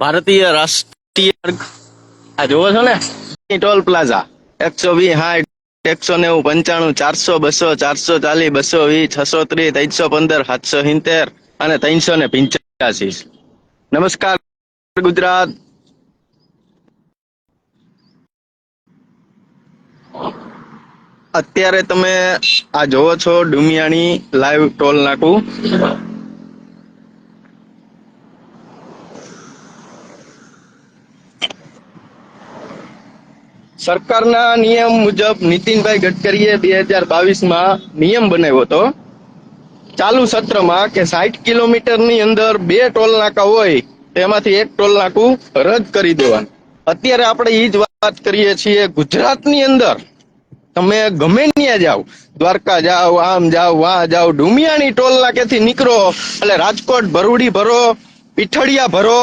ભારતીય રાષ્ટ્રીય જોવો છો ને? ટોલ પ્લાઝા એકસો વીસ હા એકસો નેવું પંચાણું, ચારસો બસો, ચારસો ચાલીસ, બસો વીસ, છસો ત્રીસ, ત્રણસો પંદર, સાતસો સિત્તેર અને ત્રણસો ને પંચ્યાસી. નમસ્કાર, ગુજરાત. અત્યારે તમે આ જોવો છો ડુમિયાણી લાઈવ ટોલ નાકું. સરકારના નિયમ મુજબ નીતિનભાઈ ગડકરીએ બે હજાર બાવીસમાં નિયમ બનાવ્યો હતો. ચાલુ સત્રમાં કે સાઠ કિલોમીટરની અંદર બે ટોલ નાકા હોય, તેમાંથી એક ટોલ નાકું રદ કરી દેવાનું. અત્યારે આપણે એ જ વાત કરીએ છીએ, ગુજરાતની અંદર તમે ગમે ત્યાં જાઓ દ્વારકા જાઓ આમ જાઓ વા જાઓ ડુમિયાની ટોલ નાકેથી નીકળો, એટલે રાજકોટ ભરૂડી ભરો પીઠડિયા ભરો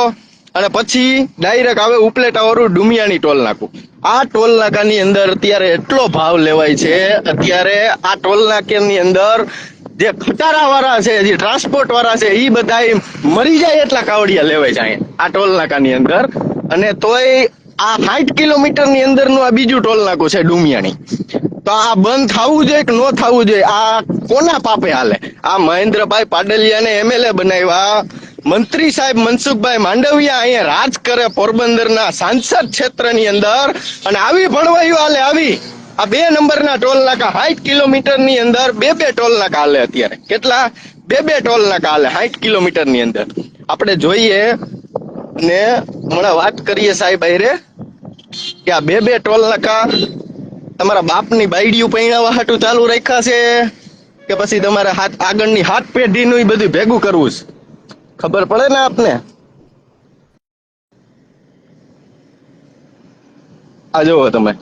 અને પછી ડાયરેક્ટ આવે ઉપલેટા વાળું ડુમિયાની ટોલ નાકું આ ટોલ નાકાની અંદર અત્યારે એટલો ભાવ લેવાય છે, અત્યારે આ ટોલ નાકાની અંદર જે ખટારા વાળા છે, જે ટ્રાન્સપોર્ટ વાળા છે એ બધા મરી જાય એટલા કાવડિયા લેવાય જાય આ ટોલ નાકાની અંદર. અને તોય આ સાઠ કિલોમીટરની અંદરનું આ બીજું ટોલ નાકું છે ડુમિયાની. તો આ બંધ થવું જોઈએ કે ન થવું જોઈએ? આ કોના પાપે હાલે? આ મહેન્દ્રભાઈ પાડલિયાને એમએલએ બનાવ્યા. મંત્રી સાહેબ મનસુખભાઈ માંડવિયા અહીંયા રાજ કરે પોરબંદરના સાંસદ ક્ષેત્રની અંદર. અને આવી ભણવાયું હાલે, આવી. આ બે નંબરના ટોલ નાકા સાઠ કિલોમીટરની અંદર બે બે ટોલ નાકા હાલે અત્યારે. કેટલા? બે બે ટોલ નાકા હાલે સાઠ કિલોમીટરની અંદર. આપણે જોઈએ ને હમણાં વાત કરીએ સાહેબ અરે કે આ બે બે ટોલ નાકા તમારા બાપની બાયડીયું પૈણાવા હાટું ચાલુ રાખ્યા છે કે પછી તમારે હાથ આગળની હાથ પેઢીનું બધું ભેગું કરવું છે? ખબર પડે ને આપને? આ જોવો તમે.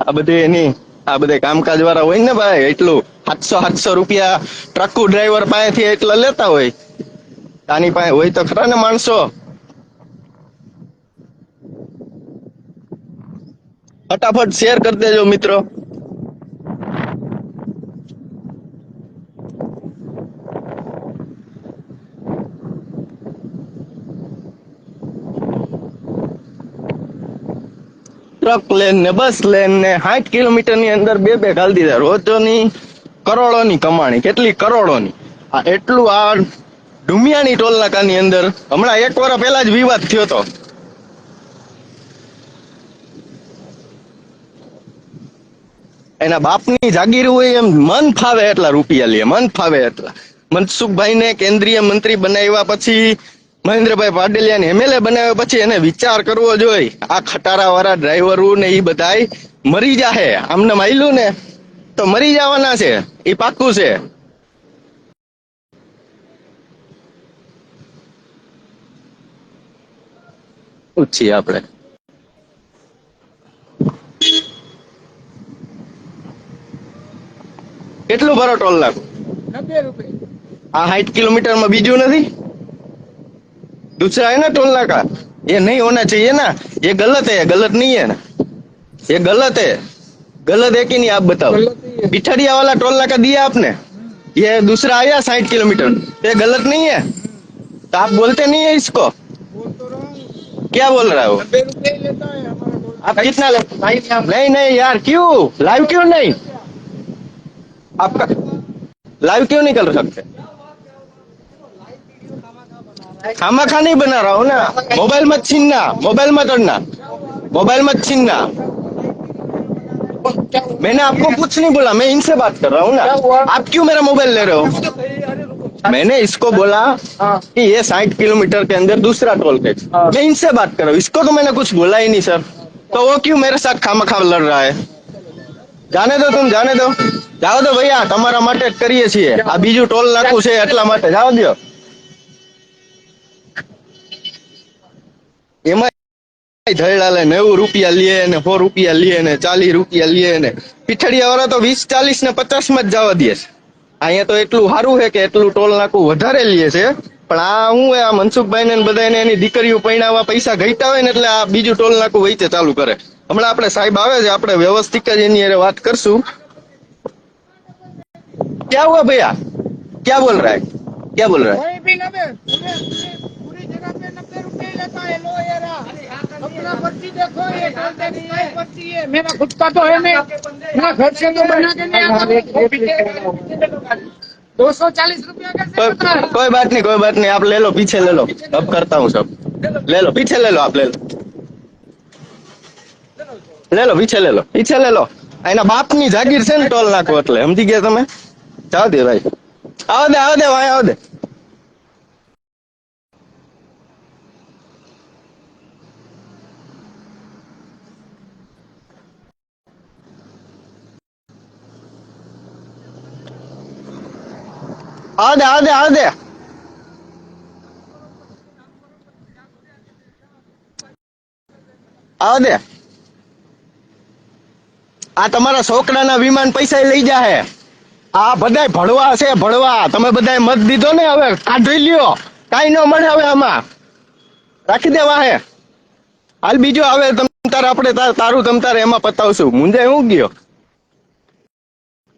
આ બધી એની, આ બધે કામકાજ વાળા હોય ને ભાઈ, એટલું સાતસો સાતસો રૂપિયા ટ્રકુ ડ્રાઈવર પાસેથી એટલા લેતા હોય. આની પાસે હોય તો ખરા ને માણસો? ફટાફટ શેર કરી દેજો મિત્રો. ટ્રક લેન ને બસ લેન ને સાઠ કિલોમીટરની અંદર બે બે ઘાલી દીધા. રોજોની કરોડોની કમાણી, કેટલી કરોડોની? આ એટલું આ ડુમિયાની ટોલ નાકાની અંદર હમણાં એક વર્ષ પહેલા જ વિવાદ થયો હતો એના બાપની જાગીર હોય એમ મન ફાવે એટલા રૂપિયા લે, મન ફાવે એટલા. મનસુખભાઈ ને કેન્દ્રીય મંત્રી બનાવ્યા પછી મહેન્દ્રભાઈ પાડેલિયા ને એમએલએ બનાવ્યા પછી એને વિચાર કરવો જોઈએ આ ખટારા વાળા ડ્રાઈવરો ને એ બધા મરી જાહે. આમને માયલું ને? તો મરી જવાના છે. એ પાક્કું છે. છીએ આપણે. કેટલું ભરો ટોલ નાખું આ સાઈઠ કિલોમીટરમાં બીજું નથી? दूसरा है ना टोल नाका ये नहीं होना चाहिए ना। ये गलत है गलत नहीं है ना। ये गलत है। गलत है कि नहीं आप बताओ। पिठड़िया वाला टोल नाका दिया आपने? ये दूसरा आया साठ किलोमीटर? ये गलत नहीं है? तो आप बोलते नहीं है इसको। क्या बोल रहा है वो? आप कितना ले नहीं नहीं यार क्यों? लाइव क्यों नहीं? आपका लाइव क्यों नहीं कर सकते? खामा खा नहीं बना रहा हूँ ना मोबाइल मत छीनना मोबाइल मत करना मोबाइल मत छीनना क्या हुआ? मैंने आपको कुछ नहीं बोला मैं इनसे बात कर रहा हूँ ना क्या हुआ? आप क्यों मेरा मोबाइल ले रहे हो अरे रुको मैंने इसको बोला हाँ कि ये साठ किलोमीटर के अंदर दूसरा टोल टैक्स हाँ। मैं इनसे बात कर रहा हूँ इसको तो मैंने कुछ बोला ही नहीं सर तो वो क्यों मेरे साथ खामा खा लड़ रहा है જાને દો તું જાને દો જાઓ દો ભૈયા તમારા માટે જ કરીએ છીએ આ બીજું ટોલ નાખવું છે એટલા માટે જાઓ દો એમાં ધરડાલે નેવું રૂપિયા લે ને સો રૂપિયા લે ને ચાલીસ રૂપિયા લે ને. પીઠડિયા વાળા તો વીસ, ચાલીસ ને પચાસમાં જ જવા દે છે. અહીંયા તો એટલું સારું છે કે એટલું ટોલ નાકું વધારે લે છે. પણ આ હું આ મનસુખભાઈ ને બધાને એની દીકરીઓ પૈણાવા પૈસા ઘટ્યા હોય ને એટલે આ બીજું ટોલ નાકું વૈચે ચાલુ કરે. હમણાં આપણે સાહેબ આવે છે, આપણે વ્યવસ્થિત જ એની વાત કરશું. ક્યાં હુઆ ભૈયા? ક્યાં બોલ રહા હે ક્યાં બોલ રહા હે रुपए लेता है लो ये रहा अपना पर्ची देखो ये टोल टैक्स का ही पर्ची है मेरा खुद का तो है नहीं मैं घर से तो बना के नहीं आता दो सौ चालीस रुपया कैसे कोई होता है कोई बात नहीं कोई बात नहीं आप ले लो पीछे ले लो अब करता हूँ सब ले लो पीछे ले लो आप ले लो લે લો પીછે લે લો પીછે લે લો એના બાપની જાગીર છે ને ટોલ નાખો એટલે સમજી ગયા તમે જાવ દે ભાઈ આવો દે આવો દે ભાઈ આવો દે આવો આદે આદે. દે આવો દે આવો દે આ તમારા છોકરાના વિમાન પૈસા લઈ જાહે. આ બધાય ભળવા છે, ભળવા. તમે બધાય મત દીધો ને હવે, કાઢી લ્યો. કાઈ ન મળે હવે આમાં. રાખી દેવા હે. હાલ બીજો હવે તમ તારે આપણે તાર- તમ તારે એમાં પતાવશું. મુંજાય હું ગયો?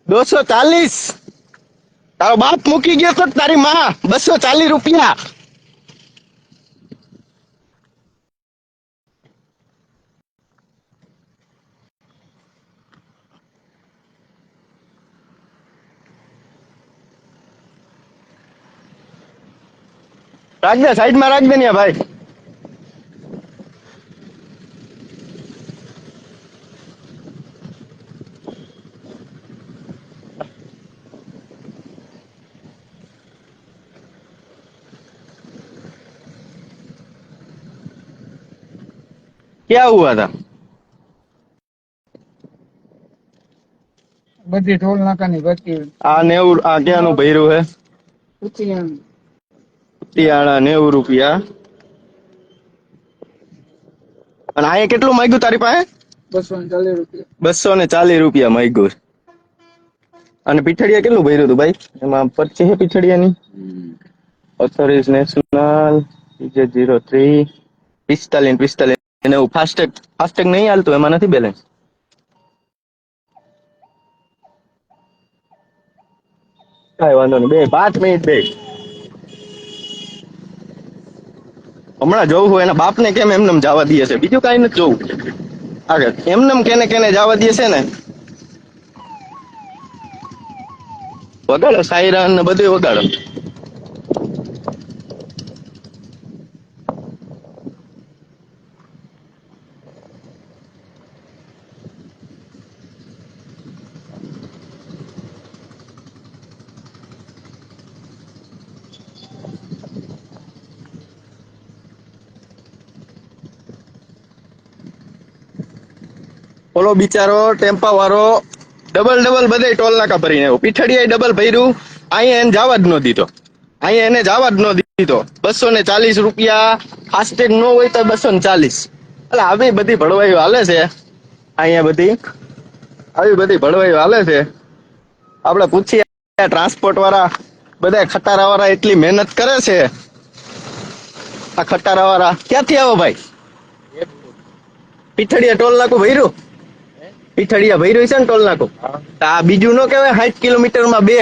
દોસો ચાલીસ. તારો બાપ મૂકી ગયો તો તારી માં? બસો ચાલીસ રૂપિયા. રાખ દે સાઈડમાં રાખ દે ને ભાઈ. क्या हुआ था બધી ટોલ નાકાની બધી આ નેવું આ ક્યાંનું ભર્યું હે ઉત્તીયણ તિયાળા નેવું રૂપિયા અને અહીંયા કેટલું માંગ્યું તારી પાસે બસો ને ચાલીસ રૂપિયા બસો ને ચાલીસ રૂપિયા માંગ્યું અને પીઠડિયા કેટલું ભર્યું હતું ભાઈ એમાં પચી છે પીઠડિયાની ઓથોરિઝ નેશનલ જીરો થ્રી પિસ્તાલીસ પિસ્તાલીસ એને ફાસ્ટેગ ફાસ્ટેગ નહીં હાલતું, એમાં નથી બેલેન્સ કઈ વાંધો નહીં બે પાંચ મિનિટ બે હમણાં જોવું હોય એના બાપને કેમ એમને જવા દે છે? બીજું કાંઈ નથી જોવું. આગળ એમને કેને કેને જવા દે છે ને? વગાડો સાયરન ને બધું વગાડો. ઓલો બિચારો ટેમ્પા વાળો ડબલ ડબલ બધે ટોલ નાકા ભરીને આવ્યો પીઠડીયા ડબલ ભર્યું. અહીંયા એને જવા જ ન દીધો. અહીંયા એને જવા જ ન દીધો. બસો ને ચાલીસ રૂપિયા. ફાસ્ટેગ ન હોય તો બસો ને ચાલીસ. એટલે આવી બધી ભળવાઈઓ હાલે છે. અહીંયા બધી. આવી બધી ભળવાઈઓ હાલે છે. આપણે પૂછીએ ટ્રાન્સપોર્ટ વાળા બધા ખટારા વાળા એટલી મહેનત કરે છે? આ ખટારા વાળા ક્યાંથી આવો ભાઈ? પીઠડીયા ટોલ નાકું ભર્યું? પીઠડિયા ભર્યું છે ને ટોલ નાકો? આ બીજું નો કહેવાય સાઠ કિલોમીટરમાં બે.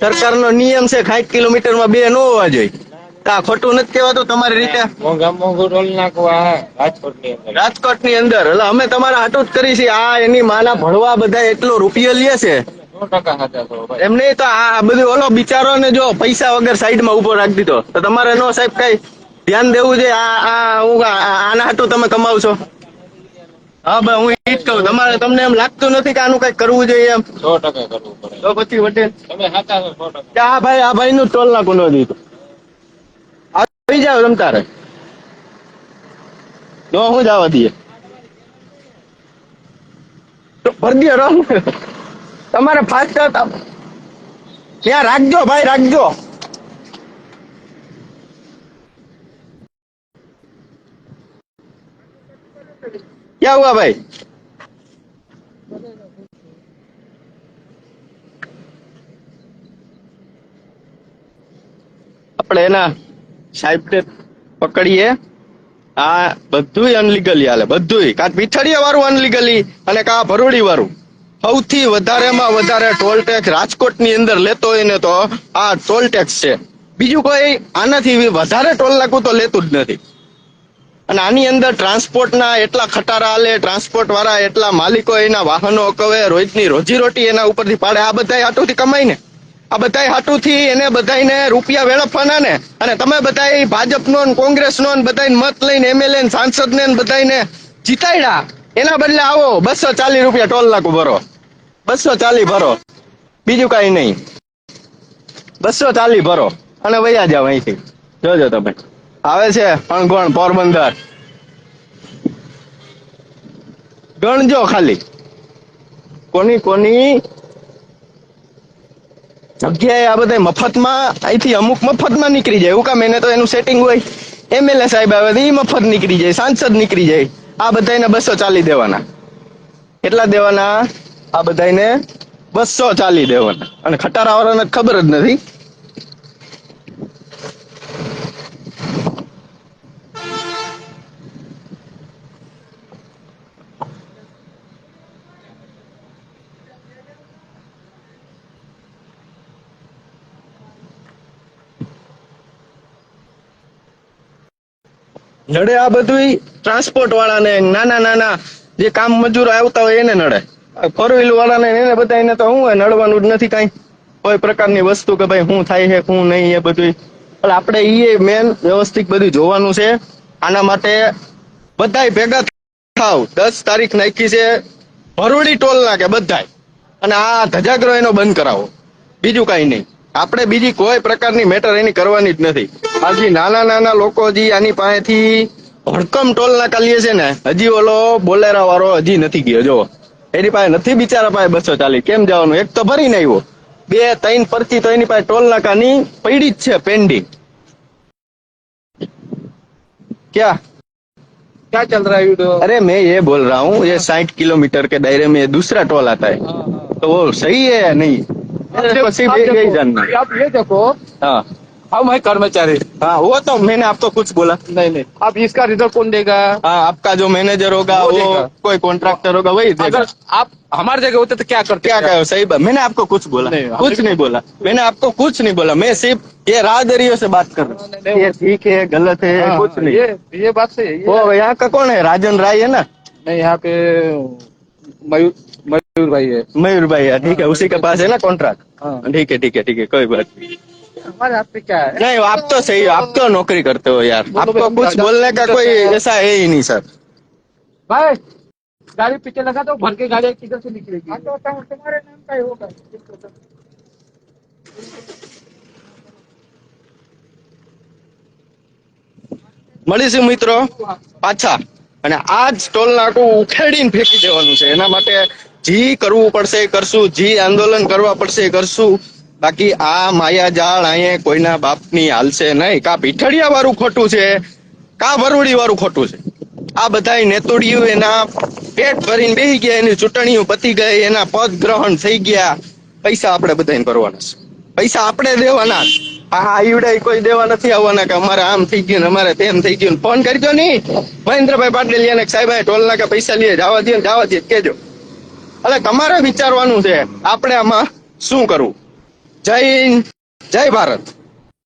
સરકારનો નિયમ છે સાઠ કિલોમીટરમાં બે નો હોવા જોઈએ. આ ખોટું નથી કહેવાતું તમારી રીતે? રાજકોટની અંદર. એટલે અમે તમારા હાટું જ કરી છે આ એની માના ભણવા બધા એટલો રૂપિયો લે છે. એમ નહીં તો આ બધું ઓલો બિચારો ને જો પૈસા વગર સાઈડમાં ઊભો રાખી દીધો. તો તમારે નો સાહેબ કઈ ધ્યાન દેવું છે આ આ હું આના હાટું તમે કમાવશો. હા ભાઈ હું જ કહું તમારે તમને એમ લાગતું નથી કે આનું કઈ કરવું જોઈએ એમ? સો ટકા કરવું પડે. તો પછી વટેલ તમે સાચા છો સો ટકા. આ ભાઈ આ ભાઈ નું ટોલ નાખું ન દીધું. આવી જાવ તમ તારે. નો હું જવા દઈએ. તો ભરી દો રંગ તમારે ફાસ્ટ ત્યાં રાખજો ભાઈ રાખજો. ક્યાં हुआ भाई આપણે એના સાહેબને પકડીએ. આ બધું અનલીગલી હાલે, બધુંય. કાં પીઠડિયા વાળું અનલીગલી અને કા ભરૂડી વાળું સૌથી વધારેમાં વધારે ટોલ ટેક્સ રાજકોટની અંદર લેતો હોય ને તો આ ટોલ ટેક્સ છે. બીજું કોઈ આનાથી વધારે ટોલ નાકું તો લેતું જ નથી. અને આની અંદર ટ્રાન્સપોર્ટના એટલા ખટારા હાલે ટ્રાન્સપોર્ટ વાળા એટલા માલિકો એના વાહનો અકવે, રોજની રોજીરોટી એના ઉપરથી પાડે. આ બધા હાટુથી કમાઈ ને. આ બધા હાટુથી એને બધાને રૂપિયા વેળફવાના ને. અને તમે બધા ભાજપનો ને કોંગ્રેસનો ને બધાને મત લઈને એમએલએ ને સાંસદ ને બધાને જીતાડ્યા એના બદલે આવો બસો ચાલીસ રૂપિયા ટોલ નાકું ભરો. બસો ચાલીસ ભરો. બીજું કઈ નહીં. બસો ચાલીસ ભરો. અને વયા જાવ અહીંથી. જોજો તમે. આવે છે અણગોણ પોરબંદર. ગણજો ખાલી. કોની કોની? જગ્યાએ આ બધા મફતમાં, અહીંથી અમુક મફતમાં નીકળી જાય. એવું કામ એને તો એનું સેટિંગ હોય. એમએલએ સાહેબ આવે એ મફત નીકળી જાય, સાંસદ નીકળી જાય. આ બધાને બસો ચાલી દેવાના. કેટલા દેવાના? આ બધાને બસો ચાલી દેવાના. અને ખટારા વાળાને ખબર જ નથી. નડે આ બધું ટ્રાન્સપોર્ટ વાળાને, નાના નાના જે કામ મજૂરો આવતા હોય એને નડે. ફોર વ્હીલ વાળાને એને બધા એને તો શું નડવાનું જ નથી કાંઈ. કોઈ પ્રકારની વસ્તુ કે ભાઈ શું થાય છે શું નહીં એ બધું પણ આપણે એ મેન વ્યવસ્થિત બધું જોવાનું છે. આના માટે બધાય ભેગા થાવ. દસ તારીખ નાખી છે. ભરૂડી ટોલ નાખે બધાય. અને આ ધજાગરો એનો બંધ કરાવો. બીજું કાંઈ નહીં. આપણે બીજી કોઈ પ્રકારની મેટર એની કરવાની જ નથી હજી નાના નાના લોકો હજી આની પાસેથી ભડકમ ટોલ નાકા લે છે ને હજી ઓલો બોલેરા વાળો હજી નથી ગયો જો એની પાસે નથી બિચારા પાસે બસો ચાલી કેમ જવાનું એક તો ભરીને આવ્યો બે ત્રણ પરચી તો એની પાસે ટોલ નાકાની પડી જ છે પેન્ડિંગ ક્યાં क्या चल रहा है वीडियो अरे मैं ये बोल रहा हूँ ये साठ किलोमीटर के दायरे में दूसरा टोल आता है तो वो सही है या नहीं आप ये- यही देखो, जानना आप ये देखो हाँ। हम है कर्मचारी। हाँ वो तो मैंने आपको कुछ बोला। नहीं नहीं अब इसका रिज़ल्ट कौन देगा? हाँ आपका जो मैनेजर होगा वो वो कोई कॉन्ट्रैक्टर होगा वही देगा। अगर आप हमारे जगह होते तो क्या करते क्या कहो सही बात। मैंने आपको कुछ बोला। नहीं, कुछ नहीं बोला। मैंने आपको कुछ नहीं बोला। मैं सिर्फ़ ये राहदरियों से बात कर रहा हूँ। ये ठीक है गलत है हाँ, कुछ नहीं। ये ये बात सही है वो यहाँ का कौन है? राजन राय है ना? नहीं यहाँ पे मयूर मयूर भाई है मयूर भाई है ठीक है उसी के पास है ना कॉन्ट्रैक्ट हाँ। ठीक है ठीक है ठीक है कोई बात नहीं हमारे हाथ में क्या है नहीं आप तो सही हो आप तो नौकरी करते हो यार बोलो आपको भाई, कुछ दादा, बोलने का इधर कोई से है। ऐसा है ही नहीं सर भाई गाड़ी पीछे लगा दो भर के गाड़ी किधर से निकलेगी हाँ, तो तुम्हारे नाम का ही होगा મળીશું મિત્રો પાછા અને આ જ ટોલ નાકું ઉખેડીને ફેંકી દેવાનું છે એના માટે જી કરવું પડશે, કરશું. જી આંદોલન કરવા પડશે, કરશું. બાકી આ માયાજાળ અહીંયા કોઈના બાપની હાલશે નહીં. કા પીઠડિયા વાળું ખોટું છે, કા ભરૂડી વાળું ખોટું છે? આ બધા નેતોડિયું એના પેટ ભરીને બેસી ગયા, એની ચૂંટણીઓ પતી ગઈ, એના પદ ગ્રહણ થઈ ગયા. પૈસા આપણે બધાને ભરવાના છે. પૈસા આપણે દેવાના આ ઈવડે કોઈ દેવા નથી આવવાના, કે અમારે આમ થઈ ગયું અમારે તેમ થઈ ગયું ફોન કરજો નહીં. મહેન્દ્રભાઈ પાટીલ ને સાહેબ ટોલ નાકા પૈસા લઈએ જવા દે જવા દે કેજો. એટલે તમારે વિચારવાનું છે. આપણે આમાં શું કરવું જય જય ભારત.